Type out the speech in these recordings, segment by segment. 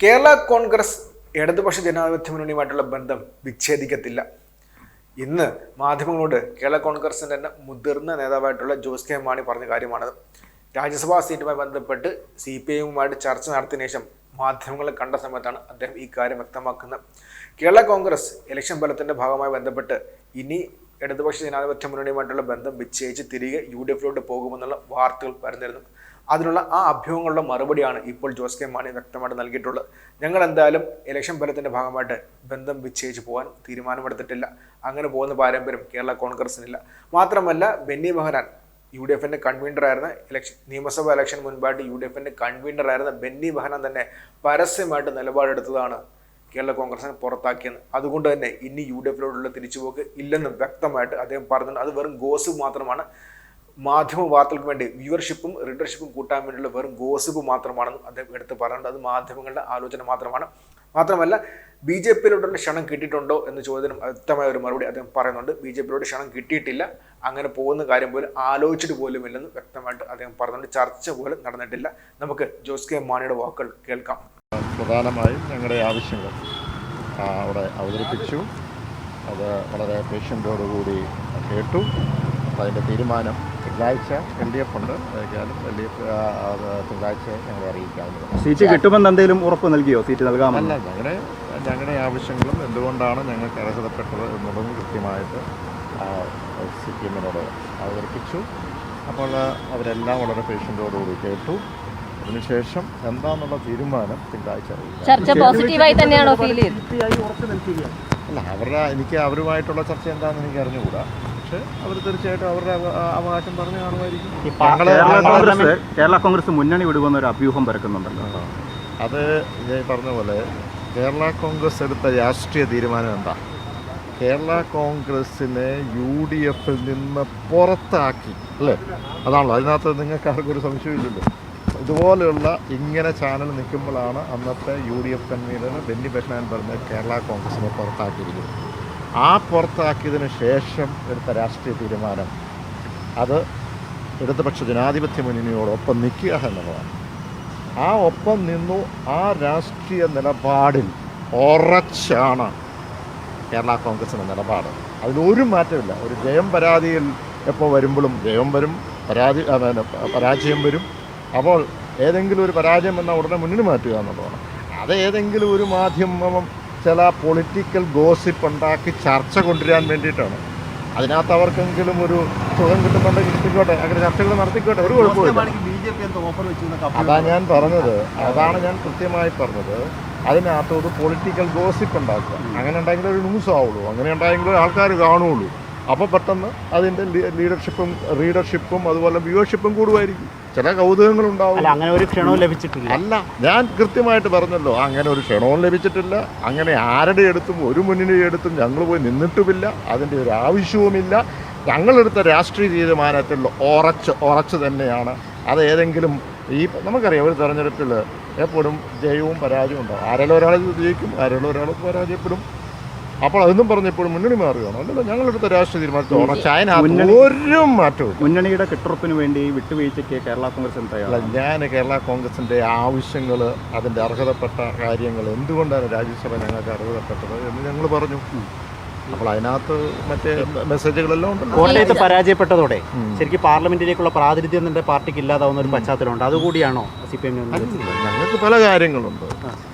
കേരള കോൺഗ്രസ് ഇടതുപക്ഷ ജനാധിപത്യ മുന്നണിയുമായിട്ടുള്ള ബന്ധം വിച്ഛേദിക്കത്തില്ല. ഇന്ന് മാധ്യമങ്ങളോട് കേരള കോൺഗ്രസിന്റെ തന്നെ മുതിർന്ന നേതാവായിട്ടുള്ള ജോസ് കെ മാണി പറഞ്ഞ കാര്യമാണത് രാജ്യസഭാ സീറ്റുമായി ബന്ധപ്പെട്ട് സി പി ഐയുമായിട്ട് ചർച്ച നടത്തിയ ശേഷം മാധ്യമങ്ങളെ കണ്ട സമയത്താണ് അദ്ദേഹം ഈ കാര്യം വ്യക്തമാക്കുന്നത്. കേരള കോൺഗ്രസ് ഇലക്ഷൻ ഫലത്തിന്റെ ഭാഗമായി ബന്ധപ്പെട്ട് ഇനി ഇടതുപക്ഷ ജനാധിപത്യ മുന്നണിയുമായിട്ടുള്ള ബന്ധം വിച്ഛേദിച്ച് തിരികെ യു ഡി എഫിലോട്ട് പോകുമെന്നുള്ള വാർത്തകൾ പരന്നിരുന്നു അതിനുള്ള ആ അഭ്യൂഹങ്ങളുടെ മറുപടിയാണ് ഇപ്പോൾ ജോസ് കെ മാണി വ്യക്തമായിട്ട് നൽകിയിട്ടുള്ളത്. ഞങ്ങൾ എന്തായാലും ഇലക്ഷൻ ഫലത്തിന്റെ ഭാഗമായിട്ട് ബന്ധം വിച്ഛേദിച്ച് പോകാൻ തീരുമാനമെടുത്തിട്ടില്ല. അങ്ങനെ പോകുന്ന പാരമ്പര്യം കേരള കോൺഗ്രസിനില്ല. മാത്രമല്ല ബെന്നി ബെഹനാൻ യു ഡി എഫിന്റെ കൺവീനറായിരുന്ന ഇലക്ഷൻ നിയമസഭാ ഇലക്ഷൻ മുൻപായിട്ട് യു ഡി എഫിന്റെ കൺവീനറായിരുന്ന ബെന്നി ബെഹനാൻ തന്നെ പരസ്യമായിട്ട് നിലപാടെടുത്തതാണ് കേരള കോൺഗ്രസിനെ പുറത്താക്കിയെന്ന്. അതുകൊണ്ട് തന്നെ ഇനി യു ഡി എഫിലോടുള്ള തിരിച്ചുപോക്ക് ഇല്ലെന്ന് വ്യക്തമായിട്ട് അദ്ദേഹം പറഞ്ഞിട്ടുണ്ട്. അത് വെറും ഗോസ് മാത്രമാണ്. മാധ്യമ വാർത്തകൾക്ക് വേണ്ടി വ്യൂവർഷിപ്പും റീഡർഷിപ്പും കൂട്ടാൻ വേണ്ടിയുള്ള വെറും ഗോസിപ്പ് മാത്രമാണെന്ന് അദ്ദേഹം എടുത്ത് പറയുന്നുണ്ട്. അത് മാധ്യമങ്ങളുടെ ആലോചന മാത്രമാണ്. മാത്രമല്ല ബി ജെ പിയിലോട്ടുള്ള ക്ഷണം കിട്ടിയിട്ടുണ്ടോ എന്ന ചോദ്യത്തിന് വ്യക്തമായ ഒരു മറുപടി അദ്ദേഹം പറയുന്നുണ്ട്. ബി ജെ പിയിലോട്ട് ക്ഷണം കിട്ടിയിട്ടില്ല. അങ്ങനെ പോകുന്ന കാര്യം പോലും ആലോചിച്ചിട്ട് പോലും ഇല്ലെന്ന് വ്യക്തമായിട്ട് അദ്ദേഹം പറയുന്നുണ്ട്. ചർച്ച പോലും നടന്നിട്ടില്ല. നമുക്ക് ജോസ് കെ മാണിയുടെ വാക്കുകൾ കേൾക്കാം. പ്രധാനമായും ഞങ്ങളുടെ ആവശ്യങ്ങൾ അവിടെ അവതരിപ്പിച്ചു. അത് വളരെ പേഷ്യന്റോടുകൂടി കേട്ടു. അതിന്റെ തീരുമാനം തിങ്കളാഴ്ച എൽ ഡി എഫ് ഉണ്ട്. ഏതായാലും എൽ ഡി എഫ് തിങ്കളാഴ്ച ഞങ്ങൾ അറിയിക്കാവുന്നതാണ് സീറ്റ് കിട്ടുമെന്ന് എന്തെങ്കിലും ഉറപ്പ് നൽകിയോ? സീറ്റ് അല്ല നൽകാമെന്ന് ഞങ്ങളുടെ ഞങ്ങളുടെ ആവശ്യങ്ങളും എന്തുകൊണ്ടാണ് ഞങ്ങൾക്ക് അർഹതപ്പെട്ടത് എന്നുള്ളതും കൃത്യമായിട്ട് സി പി എമ്മിനോട് അവതരിപ്പിച്ചു. അപ്പോൾ അവരെല്ലാം വളരെ പേഷ്യന്റോടുകൂടി കേട്ടു. അതിനുശേഷം എന്താണെന്നുള്ള തീരുമാനം തിങ്കളാഴ്ച അറിയിക്കാം. ചർച്ച പോസിറ്റീവായി തന്നെയാണോ ഫീൽ ചെയ്തത്? അല്ല അവരുടെ എനിക്ക് അവരുമായിട്ടുള്ള ചർച്ച എന്താണെന്ന് എനിക്ക് അറിഞ്ഞുകൂടാ. പക്ഷേ അവർ തീർച്ചയായിട്ടും അവരുടെ അവ- അവകാശം പറഞ്ഞു കാണുമായിരിക്കും. കേരള കോൺഗ്രസ് മുന്നണി വിടുമെന്ന ഒരു അഭ്യൂഹം പരക്കുന്നുണ്ടല്ലോ. അത് ഞാൻ പറഞ്ഞ പോലെ കേരള കോൺഗ്രസ് എടുത്ത രാഷ്ട്രീയ തീരുമാനം എന്താ? കേരള കോൺഗ്രസിനെ യു ഡി എഫിൽ നിന്ന് പുറത്താക്കി അല്ലേ? അതാണല്ലോ. അതിനകത്ത് നിങ്ങൾക്ക് ആർക്കും ഒരു സംശയമില്ലല്ലോ ഇതുപോലെയുള്ള ഇങ്ങനെ ചാനൽ നിൽക്കുമ്പോഴാണ് അന്നത്തെ U D F convener Benny Behanan പറഞ്ഞ് കേരള കോൺഗ്രസിനെ പുറത്താക്കിയിരിക്കുന്നത്. ആ പുറത്താക്കിയതിന് ശേഷം എടുത്ത രാഷ്ട്രീയ തീരുമാനം അത് ഇടതുപക്ഷ ജനാധിപത്യ മുന്നണിയോടൊപ്പം നിൽക്കുക എന്നുള്ളതാണ്. ആ ഒപ്പം നിന്നു ആ രാഷ്ട്രീയ നിലപാടിൽ ഉറച്ചാണ് കേരള കോൺഗ്രസിന്റെ നിലപാട്. അതിലൊരു മാറ്റമില്ല. ഒരു ജയം പരാതിയിൽ എപ്പോൾ വരുമ്പോഴും ജയം വരും പരാതി പരാജയം വരും. അപ്പോൾ ഏതെങ്കിലും ഒരു പരാജയം എന്നാൽ ഉടനെ മുന്നിൽ മാറ്റുക എന്നുള്ളതാണ്. അത് ഏതെങ്കിലും ഒരു മാധ്യമം ചില പൊളിറ്റിക്കൽ ഗോസിപ്പ് ഉണ്ടാക്കി ചർച്ച കൊണ്ടുവരാൻ വേണ്ടിയിട്ടാണ്. അതിനകത്ത് അവർക്കെങ്കിലും ഒരു സുഖം കിട്ടുന്നുണ്ടെങ്കിൽ കിട്ടിക്കോട്ടെ അങ്ങനെ ചർച്ചകൾ നടത്തിക്കോട്ടെ ഒരു കുഴപ്പമില്ല അതാ ഞാൻ പറഞ്ഞത്. അതാണ് ഞാൻ കൃത്യമായി പറഞ്ഞത്. അതിനകത്ത് ഒരു പൊളിറ്റിക്കൽ ഗോസിപ്പ് ഉണ്ടാക്കുക. അങ്ങനെ ഉണ്ടെങ്കിൽ ഒരു ന്യൂസ് ആവുള്ളൂ. അങ്ങനെ ഉണ്ടായെങ്കിൽ ആൾക്കാർ കാണുള്ളൂ. അപ്പോൾ പെട്ടെന്ന് അതിന്റെ ലീഡർഷിപ്പും റീഡർഷിപ്പും അതുപോലെ വ്യൂവർഷിപ്പും കൂടുമായിരിക്കും. ചില കൗതുകങ്ങളുണ്ടാവും. അല്ല അങ്ങനെ ഒരു ക്ഷണവും ലഭിച്ചിട്ടില്ല. അല്ല ഞാൻ കൃത്യമായിട്ട് പറഞ്ഞല്ലോ അങ്ങനെ ഒരു ക്ഷണവും ലഭിച്ചിട്ടില്ല. അങ്ങനെ ആരുടെ എടുത്തും ഒരു മുന്നണി എടുത്തും ഞങ്ങൾ പോയി നിന്നിട്ടുമില്ല. അതിന്റെ ഒരു ആവശ്യവുമില്ല. ഞങ്ങളെടുത്ത രാഷ്ട്രീയ തീരുമാനത്തിൽ ഉറച്ച് ഉറച്ച് തന്നെയാണ്. അത് ഏതെങ്കിലും ഈ നമുക്കറിയാം ഒരു തെരഞ്ഞെടുപ്പിൽ എപ്പോഴും ജയവും പരാജയവും ഉണ്ടാവും. ആരെങ്കിലും ഒരാൾ ജയിക്കും ആരെങ്കിലും ഒരാൾ പരാജയപ്പെടും. അപ്പോൾ അതൊന്നും പറഞ്ഞപ്പോഴും മുന്നണി മാറുകയാണ്. അല്ലല്ലോ ഞങ്ങളെടുത്ത രാഷ്ട്രീയ തീരുമാനത്തിൽ ചൈന ഒരു മാറ്റവും മുന്നണിയുടെ കെട്ടുറപ്പിന് വേണ്ടി വിട്ടുവീഴ്ചയ്ക്ക് കേരള കോൺഗ്രസ് അല്ല ഞാൻ കേരള കോൺഗ്രസിന്റെ ആവശ്യങ്ങൾ അതിന്റെ അർഹതപ്പെട്ട കാര്യങ്ങൾ എന്തുകൊണ്ടാണ് രാജ്യസഭ ഞങ്ങൾക്ക് അർഹതപ്പെട്ടത് എന്ന് ഞങ്ങൾ പറഞ്ഞു. അപ്പോൾ അതിനകത്ത് മറ്റേ മെസ്സേജുകളെല്ലാം ഉണ്ട് കോട്ടയത്ത് പരാജയപ്പെട്ടതോടെ. ശരിക്കും പാർലമെന്റിലേക്കുള്ള പ്രാതിനിധ്യം നിന്റെ പാർട്ടിക്ക് ഇല്ലാതാവുന്ന ഒരു പശ്ചാത്തലമുണ്ട്. അതുകൂടിയാണോ സി പി എം ഞങ്ങൾക്ക് പല കാര്യങ്ങളുണ്ട്.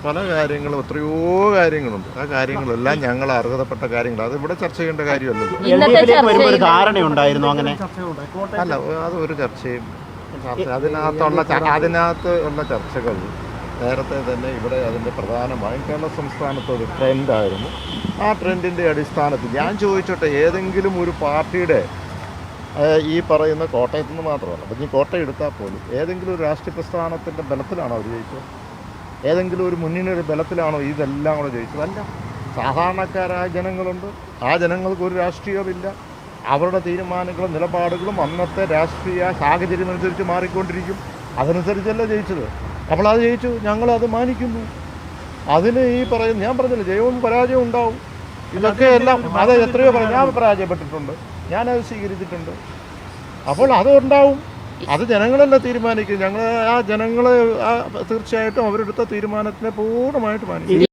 പല കാര്യങ്ങളും എത്രയോ കാര്യങ്ങളുണ്ട്. ആ കാര്യങ്ങളെല്ലാം ഞങ്ങൾ അർഹതപ്പെട്ട കാര്യങ്ങൾ അത് ഇവിടെ ചർച്ച ചെയ്യേണ്ട കാര്യമല്ലല്ലോ ചർച്ചയിൽ ധാരണയുണ്ടായിരുന്നു അങ്ങനെ? അല്ല അത് ഒരു ചർച്ചയും ചർച്ച. അതിനകത്തുള്ള അതിനകത്ത് ഉള്ള ചർച്ചകൾ നേരത്തെ തന്നെ ഇവിടെ അതിന്റെ പ്രധാനമായും കേരള സംസ്ഥാനത്ത് ഒരു ട്രെൻഡായിരുന്നു. ആ ട്രെൻഡിന്റെ അടിസ്ഥാനത്തിൽ ഞാൻ ചോദിച്ചോട്ടെ ഏതെങ്കിലും ഒരു പാർട്ടിയുടെ ഈ പറയുന്ന കോട്ടയത്ത് നിന്ന് മാത്രമല്ല അപ്പം ഈ കോട്ടയം എടുത്താൽ പോലും ഏതെങ്കിലും ഒരു രാഷ്ട്രീയ പ്രസ്ഥാനത്തിന്റെ ബലത്തിലാണോ അവർ ജയിച്ചത്? ഏതെങ്കിലും ഒരു മുന്നണിയുടെ ബലത്തിലാണോ ഇതെല്ലാം കൂടെ ജയിച്ചത്? അല്ല. സാധാരണക്കാരായ ജനങ്ങളുണ്ട്. ആ ജനങ്ങൾക്ക് ഒരു രാഷ്ട്രീയമില്ല അവരുടെ തീരുമാനങ്ങളും നിലപാടുകളും അന്നത്തെ രാഷ്ട്രീയ സാഹചര്യം അനുസരിച്ച് മാറിക്കൊണ്ടിരിക്കും. അതനുസരിച്ചല്ല ജയിച്ചത്. അപ്പോൾ അത് ജയിച്ചു. ഞങ്ങളത് മാനിക്കുന്നു. അതിന് ഈ പറയുന്ന ഞാൻ പറഞ്ഞില്ല ജയവും പരാജയവും ഉണ്ടാവും. ഇതൊക്കെ എല്ലാം അത് എത്രയോ പറയും ഞാൻ പരാജയപ്പെട്ടിട്ടുണ്ട്. ഞാനത് സ്വീകരിച്ചിട്ടുണ്ട്. അപ്പോൾ അതുണ്ടാവും അത് ജനങ്ങളല്ല തീരുമാനിക്കും ഞങ്ങൾ ആ ജനങ്ങളെ തീർച്ചയായിട്ടും അവരെടുത്ത തീരുമാനത്തിനെ പൂർണമായിട്ട് മാനിക്കും.